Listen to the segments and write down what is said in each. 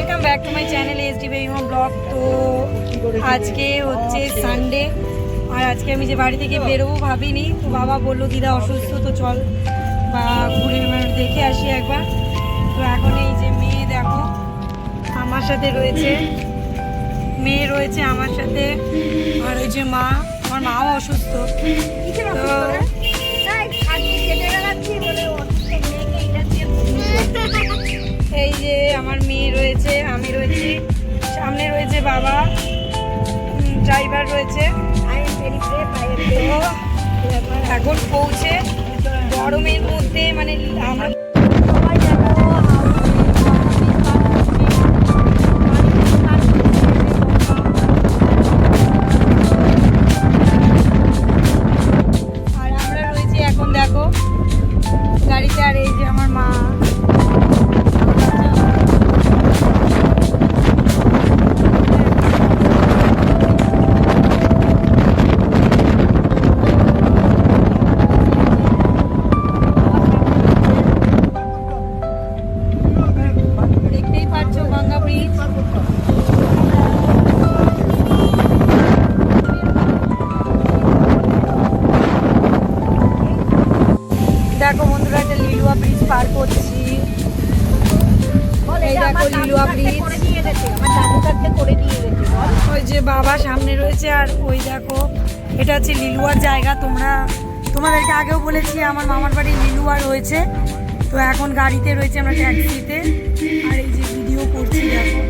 Welcome back to my channel S D বেইমা blog তো আজকে হচ্ছে সানডে আর আজকে আমি যে বাড়ি থেকে বেরোবো ভাবিনি, তো বাবা বলল, দিদা অসুস্থ, তো চল বা ঘুরে দেখে আসি একবার। তো এখন এই যে মেয়ে দেখো, আমার সাথে রয়েছে, মেয়ে রয়েছে আমার সাথে, আর ওই যে মা, আমার মাও অসুস্থ। তো বাবা। ড্রাইভার রয়েছে। এখন পৌঁছে। গরমের মধ্যে মানে আমরা বাবা সামনে রয়েছে আর ওই দেখো, এটা হচ্ছে লিলুয়ার জায়গা, তোমরা, তোমাদেরকে আগেও বলেছি আমার মামার বাড়ি লিলুয়া রয়েছে। তো এখন গাড়িতে রয়েছে আমরা ট্যাক্সিতে, আর এই যে ভিডিও করছি দেখো।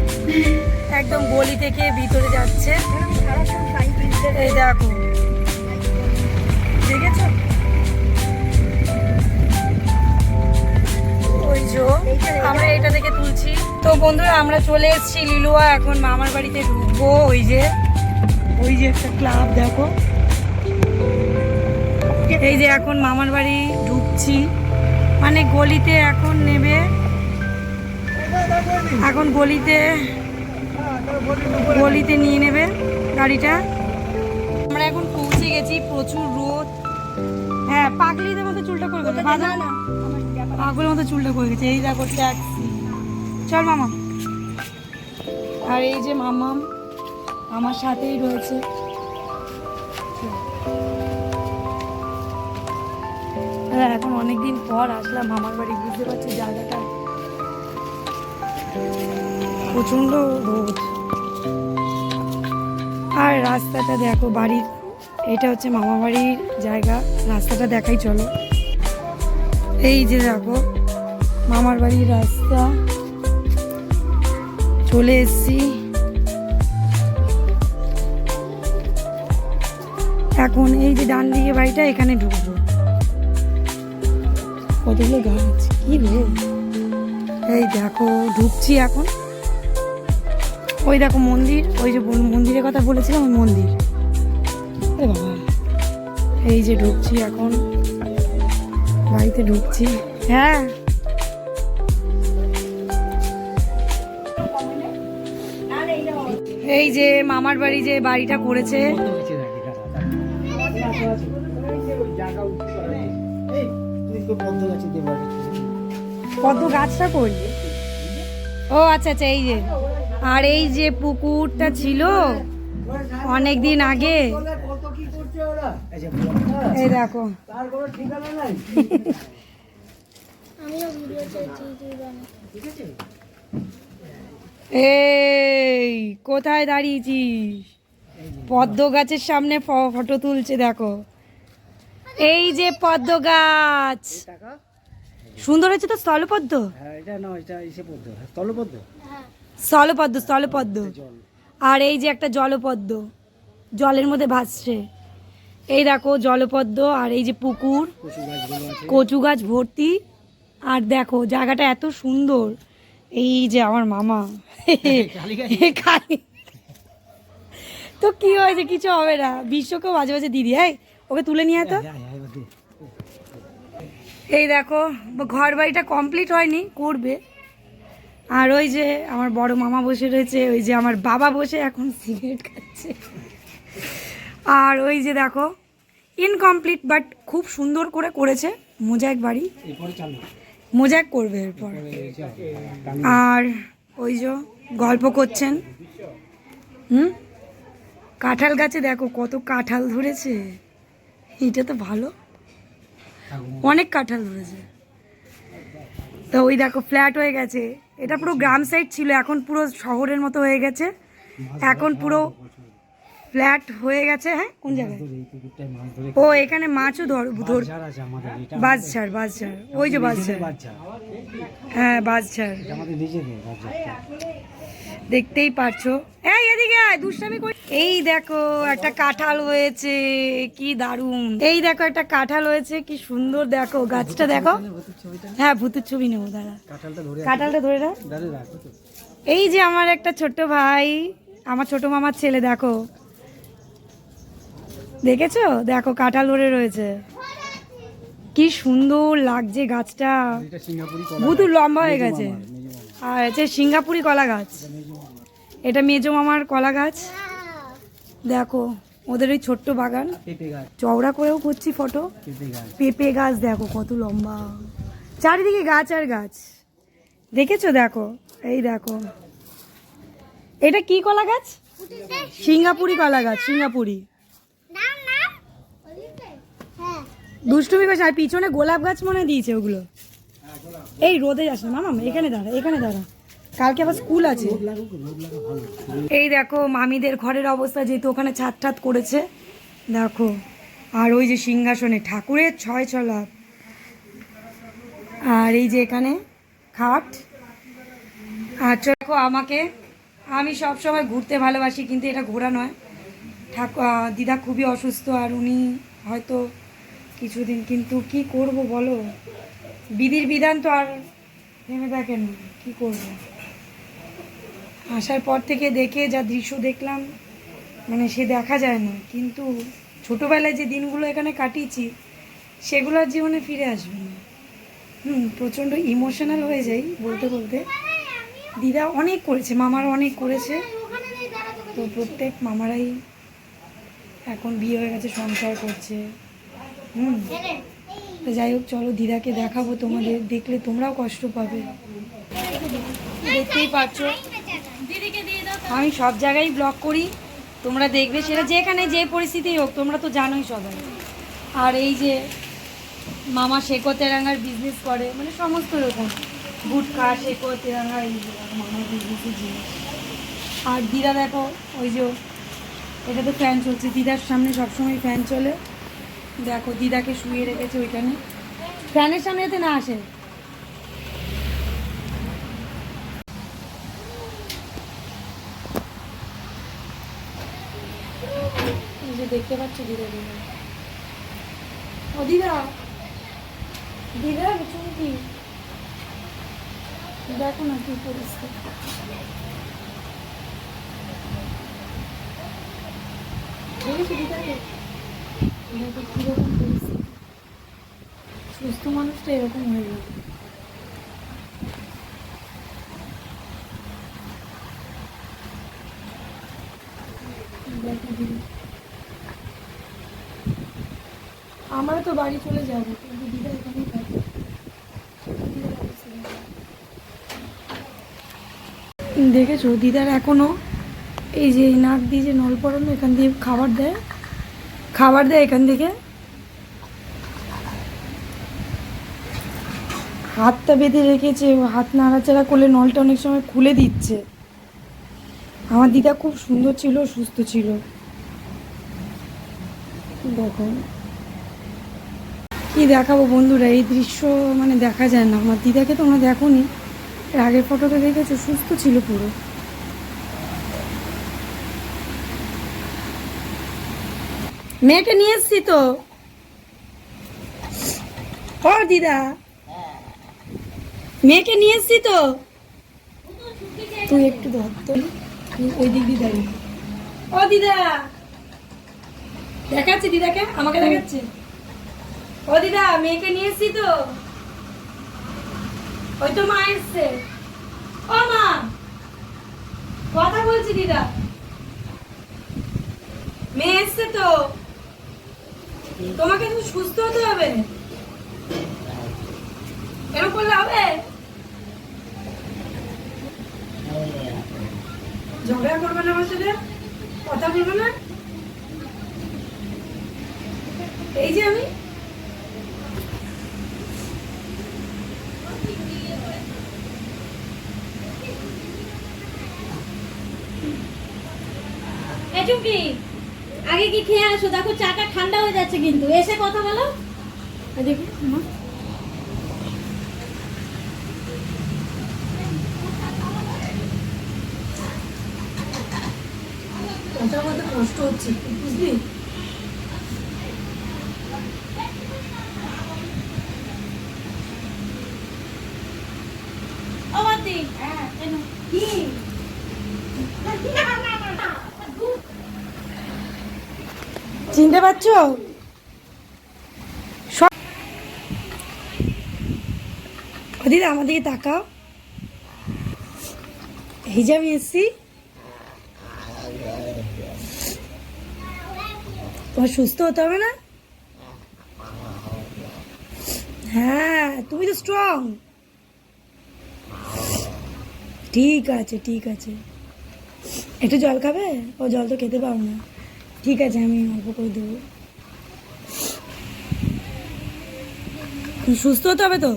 একদম গলি থেকে ভিতরে যাচ্ছে। এই দেখো। দেখেছ? ওই আমরা এটা থেকে তুলছি। তো বন্ধুরা আমরা চলে এসেছি লিলুয়া এখন মামার বাড়িতে ঢুকবো। ওই যে ওই যে একটা ক্লাব দেখো। এই যে এখন মামার বাড়ি ঢুকছি। মানে গলিতে এখন নেবে। এখন গলিতে গলিতে নিয়ে নেবে গাড়িটা। আমরা এখন পৌঁছে গেছি প্রচুর রোদ। হ্যাঁ পাগলিদের মতো চুলটা করে গেছে না পাগলের মতো চুলটা করে গেছে। এই দেখো ট্যাক্সি। চল মামা। আর এই যে মামাম আমার সাথেই রয়েছে। এখন অনেকদিন পর আসলাম মামার বাড়ি, বুঝতে পারছি জায়গাটা প্রচণ্ড রোদ। আর রাস্তাটা দেখো, বাড়ির, এটা হচ্ছে মামা বাড়ির জায়গা, রাস্তাটা দেখাই চলো। এই যে দেখো, মামার বাড়ির রাস্তা। চলে এসছি। এখন এই যে ডান দিকে বাড়িটা, এখানে ঢুকবো। কতগুলো গাছ কি রে? এই দেখো, ঢুকছি এখন। ওই দেখো মন্দির, ওই যে মন্দিরের কথা বলেছিলাম, ওই মন্দির। এই যে ঢুকছি এখন। বাড়িতে ঢুকছি। হ্যাঁ। এই যে মামার বাড়ি যে বাড়িটা করেছে। কত গাছটা কই? ও আচ্ছা আচ্ছা এই যে। আর এই যে পুকুরটা ছিল অনেক দিন আগে। এই দেখো। এই কোথায় দাঁড়িয়েছিস? পদ্ম গাছের সামনে ফটো তুলছে দেখো। এই যে পদ্ম গাছ সুন্দর হয়েছে তো স্থলপদ্ম? হ্যাঁ পদ্ম স্থলপদ্ম? স্থলপদ্ম আর এই যে একটা জলপদ্ম জলের মধ্যে ভাসছে। এই দেখো জলপদ্ম আর এই যে পুকুর। কচু গাছ ভর্তি। আর দেখো জায়গাটা এত সুন্দর। এই যে আমার মামা। খালি তো কি হয়েছে? কিছু হবে না। বিশ্বকেও মাঝে মাঝে দিদি হ্যাঁ ওকে তুলে নিয়ে তো। হ্যাঁ, হ্যাঁ। এই দেখো ঘর বাড়িটা কমপ্লিট হয়নি করবে। আর ওই যে আমার বড় মামা বসে রয়েছে ওই যে আমার বাবা বসে এখন সিগারেট খাচ্ছে। আর ওই যে দেখো ইনকমপ্লিট বাট খুব সুন্দর করে করেছে মোজাইক বাড়ি। মোজাইক করবে এরপর। আর ওই যে গল্প করছেন। হুম? কাঁঠাল গাছে দেখো কত কাঁঠাল ধরেছে। এটা তো ভালো। অনেক কাঁঠাল ধরেছে। তো ওই দেখো ফ্ল্যাট হয়ে গেছে। এটা পুরো গ্রাম সাইড ছিল, এখন পুরো শহরের মতো হয়ে গেছে। এখন পুরো ফ্ল্যাট হয়ে গেছে হ্যাঁ? কোন জায়গায়? ও এখানে মাছও ধর ধর বাজঝাড় বাজঝাড় ওই যে বাজঝাড় হ্যাঁ বাজঝাড় দেখতেই পারছ। এই এদিকে আয় দুষ্টামি এই দেখো একটা কাঁঠাল হয়েছে কি দারুণ। এই দেখো একটা কাঁঠাল হয়েছে কি সুন্দর দেখো গাছটা দেখো। হ্যাঁ ভূতের ছবি নেব দাঁড়া। কাঁঠালটা ধরে রাখো। এই যে আমার একটা ছোট্ট ভাই আমার ছোট মামার ছেলে দেখো। দেখেছ? দেখো কাঁঠাল ধরে রয়েছে। কি সুন্দর লাগছে গাছটা। এটা বুধু লম্বা হয়ে গেছে। আর হচ্ছে সিঙ্গাপুরি কলা গাছ। এটা মেজো মামার কলা গাছ। দেখো ওদের ওই ছোট্ট বাগান। চওড়া করেও করছি ফটো। পেঁপে গাছ। পেঁপে গাছ দেখো কত লম্বা। চারিদিকে গাছ আর গাছ। দেখেছ? দেখো এই দেখো। এটা কি কলা গাছ? সিঙ্গাপুরি কলা গাছ সিঙ্গাপুরি। দুষ্টুমি গাছ আর পিছনে গোলাপ গাছ মনে দিয়েছে ওগুলো। এই রোদে যাস না, মামা, এখানে দাঁড়া এখানে দাঁড়া। কালকে আবার স্কুল আছে। এই দেখো, মামিদের ঘরের অবস্থা, যেহেতু ওখানে ছাদ ঠাত করেছে। দেখো, আর ওই যে সিংহাসনে, ঠাকুরের ছয় ছলা। আর এই যে এখানে খাট। আর চ- দেখো, আমাকে আমি সব সময় ঘুরতে ভালোবাসি, কিন্তু এটা ঘোরা নয়। ঠাকুর দিদা খুবই অসুস্থ আর উনি হয়তো কিছুদিন, কিন্তু কি করব বলো? বিধির বিধান তো আর ভেবে দেখেন না, কি করব? আসার পর থেকে দেখে যা দৃশ্য দেখলাম মানে সে দেখা যায় না কিন্তু ছোটোবেলায় যে দিনগুলো এখানে কাটিয়েছি, সেগুলো আর জীবনে ফিরে আসবে না। হুম, প্রচণ্ড ইমোশনাল হয়ে যাই বলতে বলতে। দিদা অনেক করেছে, মামারা অনেক করেছে। তো প্রত্যেক মামারাই এখন বিয়ে হয়ে গেছে সংসার করছে। হুম। তো যাই হোক চলো দিদাকে দেখাবো তোমাদের দেখলে তোমরাও কষ্ট পাবে। দেখতেই পাচ্ছ। আমি সব জায়গায় ব্লগ করি তোমরা দেখবে সেটা যেখানে যে পরিস্থিতি হোক তোমরা তো জানোই সবাই। আর এই যে মামা শেকো তেরাঙ্গার বিজনেস করে মানে সমস্ত রকম। গুটখা শেকো তেরাঙ্গা এই মামার বিজনেসের জিনিস। আর দিদা দেখো ওই যে এটা তো ফ্যান চলছে। দিদার সামনে সবসময় ফ্যান চলে। দেখো, দিদাকে শুয়ে রেখেছে ওইখানে। ফ্যানের সামনে যাতে না আসে। দেখতে পাচ্ছ দিদা দিদা। ও, দিদা। দিদা কি? দেখো না কি পরিস্থিতি দেখেছ দিদাকে দেখো সুস্থ মানুষটা এরকম হয়ে দিদি আমরা তো বাড়ি চলে যাব, কিন্তু দিদা এখানেই থাকে দিদার অবস্থা দেখো। দেখেছ, দিদার এখনও এই যে এই নাক দিয়ে যে নল পড়ানো এখান দিয়ে খাবার দেয়। খাবার দেয় এখান থেকে। হাতটা বেঁধে রেখেছে, হাত নাড়াচাড়া করলে নলটা অনেক সময় খুলে দিচ্ছে। আমার দিদা খুব সুন্দর ছিল, সুস্থ ছিল। দেখো। কি দেখাবো বন্ধুরা, এই দৃশ্য মানে দেখা যায় না। আমার দিদাকে তোমরা দেখো নি আগের ফটোতে দেখেছ? সুস্থ ছিল পুরো। মেয়েকে নিয়ে এসছি তো। ও দিদা। মেয়েকে নিয়ে এসছি তো। তুই একটু ধর তো। ওই দিক দাঁড়িয়ে। ও দিদা। দেখাচ্ছে দিদাকে? আমাকে দেখাচ্ছে? ও দিদা মেয়েকে নিয়ে এসছি তো। ওই তো মা এসছে। ও মা। কথা বলছি দিদা। মেয়ে এসছে তো। তোমাকে তো সুস্থ হতে হবে? এরকম করলে হবে? ঝগড়া করবে না আমার কথা বলবে না? এই যে আমি। চুমকি আগে কি খেয়ে আসো? দেখো চাটা ঠান্ডা হয়ে যাচ্ছে কিন্তু। এসে কথা বলো। দেখি কষ্ট হচ্ছে, বুঝলি ও বাদি কি চিনতে পারছ? দিদি, আমার তাকাও। হিজাবি এসছি। তোমার সুস্থ হতে হবে না? হ্যাঁ তুমি তো স্ট্রং ঠিক আছে ঠিক আছে। একটু জল খাবে? ও জল তো খেতে পারো না। ঠিক আছে আমি অল্প করে দেবো। সুস্থ হতে হবে তো?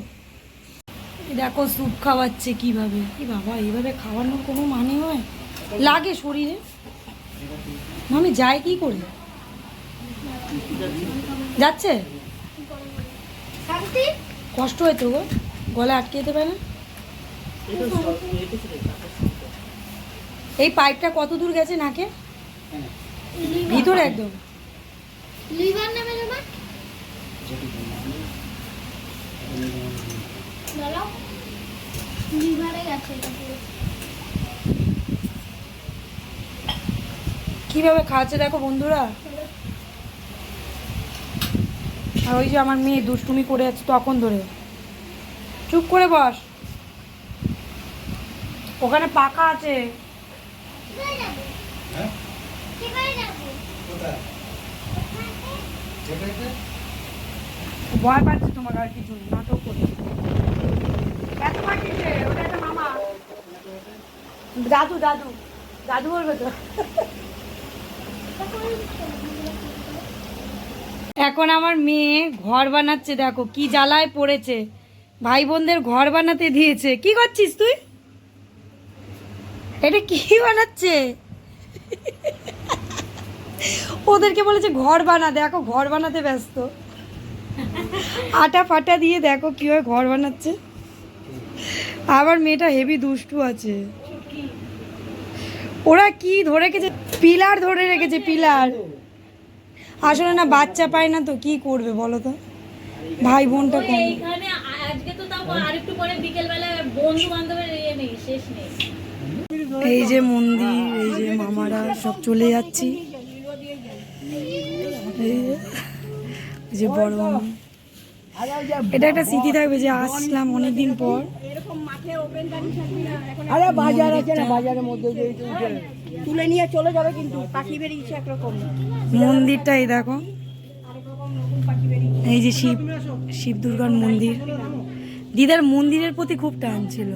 দেখো স্যুপ খাওয়াচ্ছে কীভাবে? কি বাবা এইভাবে খাওয়ানোর কোনো মানে হয়? লাগে শরীরে। আমি যাই কি করি? যাচ্ছে? শান্তি? কষ্ট হয়তো গো গলা আটকে যেতে পারে না? এই পাইপটা কত দূর গেছে নাকে? ভিতরে একদম। লিভার নামে তোমার বলো। লিভারে গেছে এটা কীভাবে খাচ্ছে দেখো বন্ধুরা। আর ওই যে আমার মেয়ে দুষ্টুমি করে যাচ্ছে তখন ধরে। চুপ করে বস। ওখানে পাকা আছে কোথায় যাব কোথায় যাব ভয় পাচ্ছে তোমাকে আর কিছু নাটক করে এত পাঠিয়েছে ওটা মামা। দাদু দাদু দাদু বলবে তো এখন আমার মেয়ে ঘর বানাচ্ছে, দেখো কি জ্বালায় পড়েছে। ভাই বোনদের ঘর বানাতে দিয়েছে। কি করছিস তুই? এটা কি বানাচ্ছে? ওদেরকে বলেছে ঘর বানা দেখো ঘর বানাতে ব্যস্ত। আটা ফাটা দিয়ে দেখো কীভাবে ঘর বানাচ্ছে। আবার মেয়েটা হেভি দুষ্টু আছে। ওরা কি ধরে রেখেছে? পিলার ধরে রেখেছে পিলার। আসলে না বাচ্চা পায় না তো কি করবে বলো তো? ভাই বোনটা কম। আজকে তো তাও আরেকটু পরে বিকেল বেলা বন্ধু বান্ধবের ইয়ে নেই শেষ নেই। এই যে মন্দির এই যে মামারা সব চলে যাচ্ছি। যে- বড় এটা একটা স্মৃতি থাকবে যে আসলাম অনেকদিন পর। আরে বাজার আছে না বাজারের মধ্যে তুলে নিয়ে চলে যাবে কিন্তু পাখি বেরিয়েছে একরকম। মন্দিরটা এই দেখো। এই যে শিব শিব দুর্গার মন্দির। দিদার মন্দিরের প্রতি খুব টান ছিল।